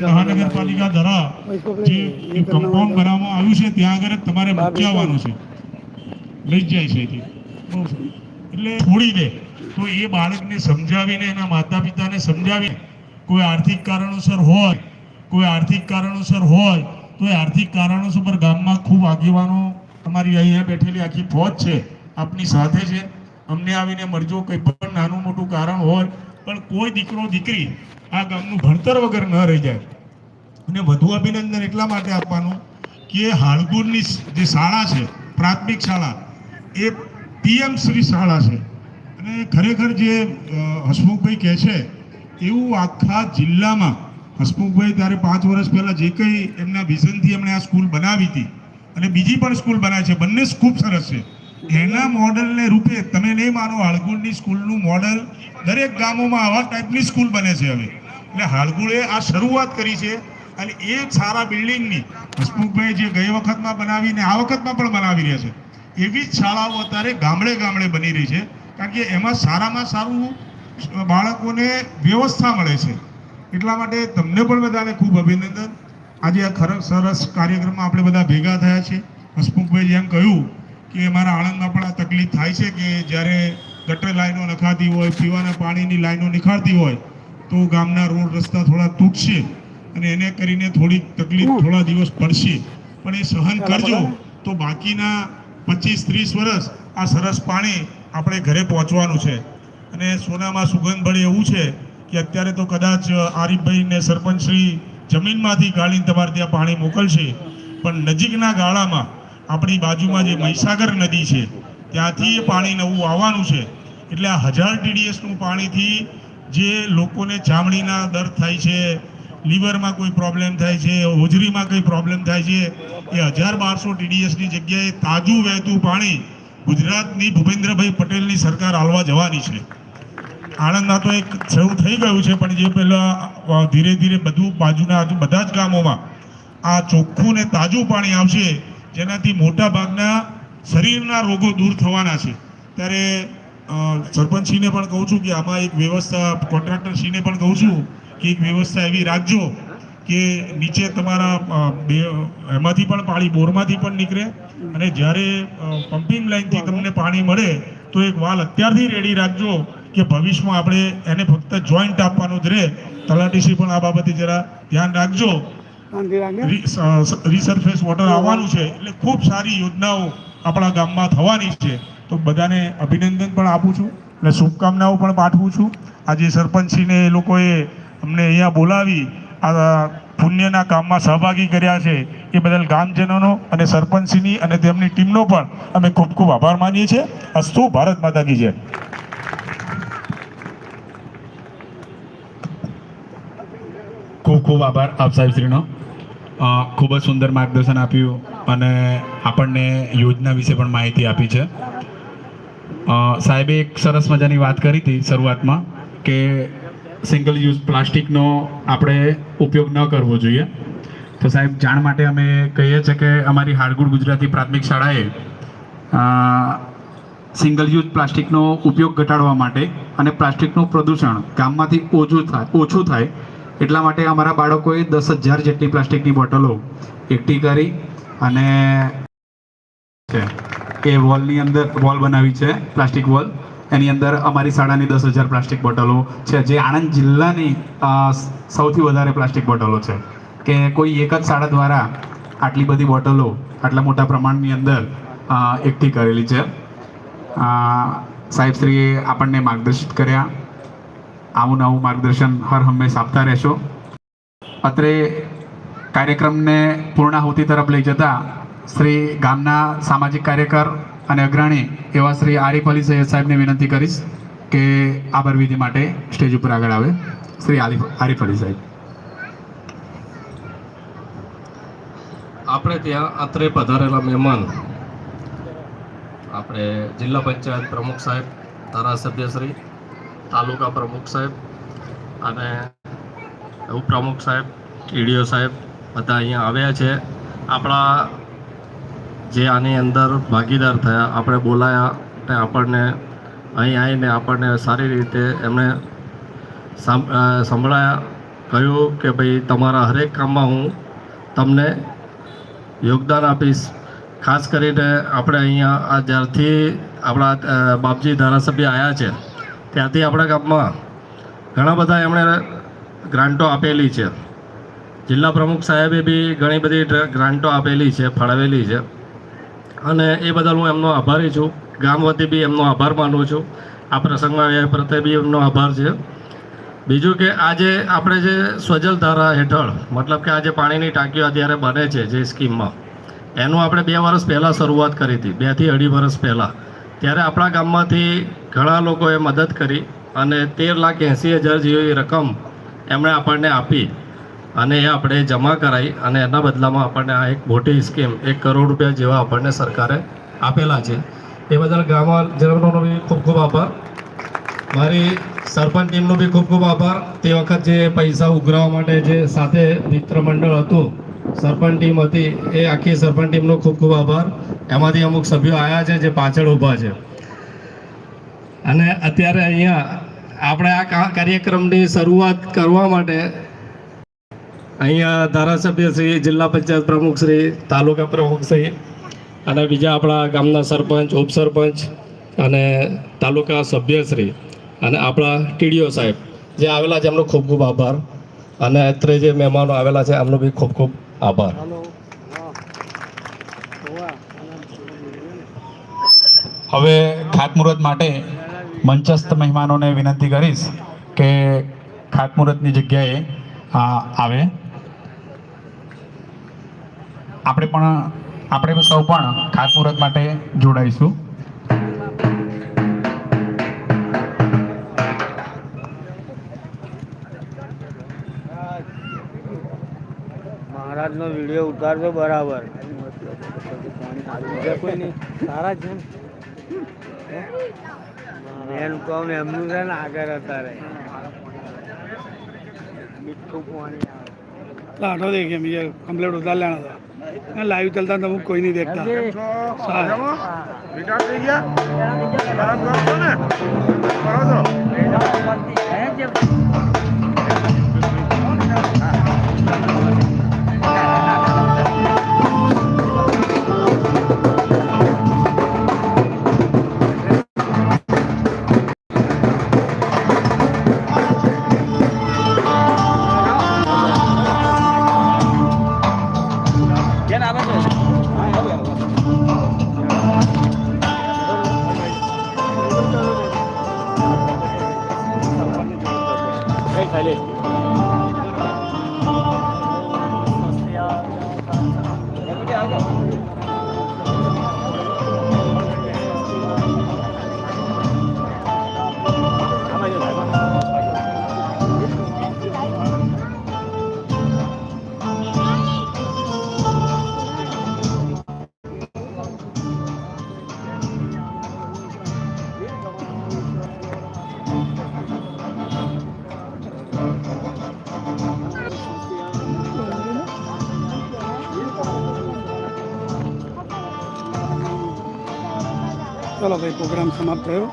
મહાનગરપાલિકા દ્વારા જે કમ્પાઉન્ડ બનાવવામાં આવ્યું છે, ત્યાં આગળ તમારે મૂકી આવવાનું છે લઈ જાય છે. એટલે છોડી દે તો એ બાળકને સમજાવીને, એના માતા પિતાને સમજાવીને, કોઈ આર્થિક કારણોસર હોય, કોઈ આર્થિક કારણોસર હોય, તો એ આર્થિક કારણોસર ગામમાં ખૂબ આગેવાનો અમારી અહીંયા બેઠેલી આખી ફોજ છે, આપની સાથે છે અમને આવીને મળજો કંઈ પણ નાનું મોટું કારણ હોય, પણ કોઈ દીકરો દીકરી આ ગામનું ભણતર વગર ન રહી જાય. અને વધુ અભિનંદન એટલા માટે આપવાનું કે હાળગુરની જે શાળા છે, પ્રાથમિક શાળા, એ પીએમ શ્રી શાળા છે. અને ખરેખર જે હસમુખભાઈ કહે છે, એવું આખા જિલ્લામાં હસમુખભાઈ ત્યારે પાંચ વર્ષ પહેલાં જે કંઈ એમના વિઝનથી એમણે આ સ્કૂલ બનાવી હતી, અને બીજી પણ સ્કૂલ બનાવી છે, બંને ખૂબ સરસ છે. એના મોડલને રૂપે તમે નહીં માનો હાળગુળની સ્કૂલનું મોડલ દરેક ગામોમાં આવા ટાઈપની સ્કૂલ બને છે હવે. એટલે હાલગુળે આ શરૂઆત કરી છે અને એ સારા બિલ્ડિંગની હસમુખભાઈ જે ગઈ વખતમાં બનાવીને આ વખતમાં પણ બનાવી રહ્યા છે, એવી જ શાળાઓ અત્યારે ગામડે ગામડે બની રહી છે, કારણ કે એમાં સારામાં સારું બાળકોને વ્યવસ્થા મળે છે. એટલા માટે તમને પણ બધાને ખૂબ અભિનંદન. આજે આ ખર, સરસ કાર્યક્રમમાં આપણે બધા ભેગા થયા છે હસમુખભાઈ જેમ કહ્યું કે મારા આણંદમાં પણ આ તકલીફ થાય છે કે જ્યારે ગટર લાઈનો નખાતી હોય, પીવાના પાણીની લાઈનો નિખારતી હોય તો ગામના રોડ રસ્તા થોડા તૂટશે અને એને કરીને થોડીક તકલીફ થોડા દિવસ પડશે. પણ એ સહન કરજો. તો બાકીના પચીસ ત્રીસ વર્ષ આ સરસ પાણી આપણે ઘરે પહોંચવાનું છે. અને સોનામાં સુગંધ ભળે એવું છે કે અત્યારે તો કદાચ આરીફભાઈને સરપંચશ્રી જમીનમાંથી ગાળીને તમારે ત્યાં પાણી મોકલશે. પણ નજીકના ગાળામાં આપણી બાજુમાં જે મહીસાગર નદી છે ત્યાંથી એ પાણી નવું આવવાનું છે. એટલે આ હજાર ટીડીએસનું પાણીથી જે લોકોને ચામડીના દર્દ થાય છે, લીવરમાં કોઈ પ્રોબ્લેમ થાય છે હોજરીમાં કંઈ પ્રોબ્લેમ થાય છે, એ હજાર બારસો ટીડીએસની જગ્યાએ તાજું વહેતું પાણી ગુજરાતની ભૂપેન્દ્રભાઈ પટેલની સરકાર હાલવા જવાની છે. આણંદમાં તો એક શરૂ થઈ ગયું છે, પણ જે પહેલાં ધીરે ધીરે બધું બાજુના બધા જ ગામોમાં આ ચોખ્ખું ને તાજું પાણી આવશે, જેનાથી મોટા ભાગના શરીરના રોગો દૂર થવાના છે. ત્યારે સરપંચશ્રીને પણ કહું છું કે આમાં એક વ્યવસ્થા કોન્ટ્રાક્ટરશ્રીને પણ કહું છું કે એક વ્યવસ્થા એવી રાખજો કે નીચે તમારા બે એમાંથી પણ પાણી બોરમાંથી પણ નીકળે અને જ્યારે પમ્પિંગ લાઇનથી તમને પાણી મળે તો એક વાલ અત્યારથી રેડી રાખજો કે ભવિષ્યમાં આપણે એને ફક્ત જોઈન્ટ આપવાનું જ રહે. તલાટીશ્રી પણ આ બાબતે જરા ધ્યાન રાખજો. રીસર્ફેસ વોટર આવવાનું છે. એટલે ખૂબ સારી યોજનાઓ આપણા ગામમાં થવાની છે. તો બધાને અભિનંદન પણ આપું છું અને શુભકામનાઓ પણ પાઠવું છું. આજે સરપંચશ્રીને એ લોકોએ અમને અહીંયા બોલાવી, આ પુણ્યના કામમાં સહભાગી કર્યા છે એ બદલ ગામજનોનો અને સરપંચશ્રીની અને તેમની ટીમનો પણ અમે ખૂબ ખૂબ આભાર માનીએ છીએ. અસ્તુ ભારત માતા કી જય. ખૂબ ખૂબ આભાર આપ સાહેબશ્રીનો. ખૂબ જ સુંદર માર્ગદર્શન આપ્યું અને આપણને યોજના વિશે પણ માહિતી આપી છે. સાહેબે એક સરસ મજાની વાત કરી હતી શરૂઆતમાં કે સિંગલ યુઝ પ્લાસ્ટિકનો આપણે ઉપયોગ ન કરવો જોઈએ. તો સાહેબ, જાણ માટે અમે કહીએ છીએ કે અમારી હાડગુડ ગુજરાતી પ્રાથમિક શાળાએ સિંગલ યુઝ પ્લાસ્ટિકનો ઉપયોગ ઘટાડવા માટે અને પ્લાસ્ટિકનું પ્રદૂષણ ગામમાંથી ઓછું થાય ઓછું થાય એટલા માટે અમારા બાળકોએ દસ હજાર જેટલી પ્લાસ્ટિકની બોટલો એકઠી કરી અને એ વોલની અંદર વોલ બનાવી છે પ્લાસ્ટિક વોલ એની અંદર અમારી શાળાની દસ હજાર પ્લાસ્ટિક બોટલો છે, જે આણંદ જિલ્લાની સૌથી વધારે પ્લાસ્ટિક બોટલો છે. કે કોઈ એક જ શાળા દ્વારા આટલી બધી બોટલો આટલા મોટા પ્રમાણની અંદર એકઠી કરેલી છે. સાહેબશ્રીએ આપણને માર્ગદર્શિત કર્યા. આવું નવું માર્ગદર્શન હર હંમેશ આપતા રહેશો. અત્રે કાર્યક્રમને પૂર્ણાહુતિ તરફ લઈ જતા શ્રી ગામના સામાજિક કાર્યકર અને અગ્રણી એવા શ્રી આરિફ અલી સૈયદ સાહેબને વિનંતી કરીશ કે આભાર વિધિ માટે સ્ટેજ ઉપર આગળ આવે. શ્રી આરીફ આરિફ અલી સાહેબ. આપણે ત્યાં અત્રે પધારેલા મહેમાન આપણે જિલ્લા પંચાયત પ્રમુખ સાહેબ ધારાસભ્યશ્રી તાલુકા પ્રમુખ સાહેબ અને ઉપપ્રમુખ સાહેબ ટીડીઓ સાહેબ બધા અહીંયા આવ્યા છે. આપણા જે આની અંદર ભાગીદાર થયા, આપણે બોલાયા અને આપણને અહીં આવીને આપણને સારી રીતે એમણે સાંભ- સંભળાયા, કહ્યું કે ભાઈ તમારા હરેક કામમાં હું તમને યોગદાન આપીશ. ખાસ કરીને આપણે અહીંયા આ જ્યારથી આપણા બાપજી ધારાસભ્ય આવ્યા છે ત્યારથી આપણા ગામમાં ઘણા બધા એમણે ગ્રાન્ટો આપેલી છે. જિલ્લા પ્રમુખ સાહેબે બી ઘણી બધી ગ્રાન્ટો આપેલી છે, ફાળવેલી છે. અને એ બદલ હું એમનો આભારી છું. ગામ વતી બી એમનો આભાર માનું છું. આ પ્રસંગમાં એ પ્રત્યે બી એમનો આભાર છે. બીજું કે આજે આપણે જે સ્વજલ ધારા હેઠળ, મતલબ કે આજે પાણીની ટાંકીઓ અત્યારે બને છે જે સ્કીમમાં, એનું આપણે બે વર્ષ પહેલાં શરૂઆત કરી હતી બેથી અઢી વર્ષ પહેલાં. ત્યારે આપણા ગામમાંથી ઘણા લોકોએ મદદ કરી અને તેર લાખ એંસી હજાર જેવી રકમ એમણે આપણને આપી. અને એ આપણે જમા કરાવી અને એના બદલામાં આપણને આ એક મોટી સ્કીમ, એક કરોડ રૂપિયા જેવા આપણને સરકારે આપેલા છે. એ બદલ ગામજનોનો બી ખૂબ ખૂબ આભાર. મારી સરપંચ ટીમનો બી ખૂબ ખૂબ આભાર. તે વખત જે પૈસા ઉઘરાવવા માટે જે સાથે મિત્ર મંડળ હતું, સરપંચ ટીમ હતી, એ આખી સરપંચ ટીમનો ખૂબ ખૂબ આભાર. એમાંથી અમુક સભ્યો આવ્યા છે જે પાછળ ઊભા છે. અને અત્યારે અહીંયા આપણે આ કાર્યક્રમની શરૂઆત કરવા માટે અહીંયા ધારાસભ્ય શ્રી, જિલ્લા પંચાયત પ્રમુખ શ્રી, તાલુકા પ્રમુખ શ્રી અને બીજા આપણા ગામના સરપંચ, ઉપસરપંચ અને તાલુકા સભ્યશ્રી અને આપણા ટીડીઓ સાહેબ, જે આવેલા છે, એમનો ખૂબ ખૂબ આભાર. અને અત્રે જે મહેમાનો આવેલા છે, એમનો બી ખૂબ ખૂબ આભાર. હવે ખાતમુહૂર્ત માટે મંચસ્થ મહેમાનોને વિનંતી કરીશ કે ખાતમુહૂર્તની જગ્યાએ આવે. આપણે પણ, આપણે સૌ પણ ખાતમુહૂર્ત માટે જોડાઈશું. મહારાજનો વીડિયો ઉતારજો બરાબર. કોઈ નહીં. સારા છે એમ. કહું એમનું છે ને આગળ અત્યારે. મીઠું પાણી આવે हटो देखिए हम ये कंप्लीट उतार लेना था मैं लाइव चलता था वो कोई नहीं देखता 太厉害 ચલો ભાઈ પ્રોગ્રામ સમાપ્ત થયો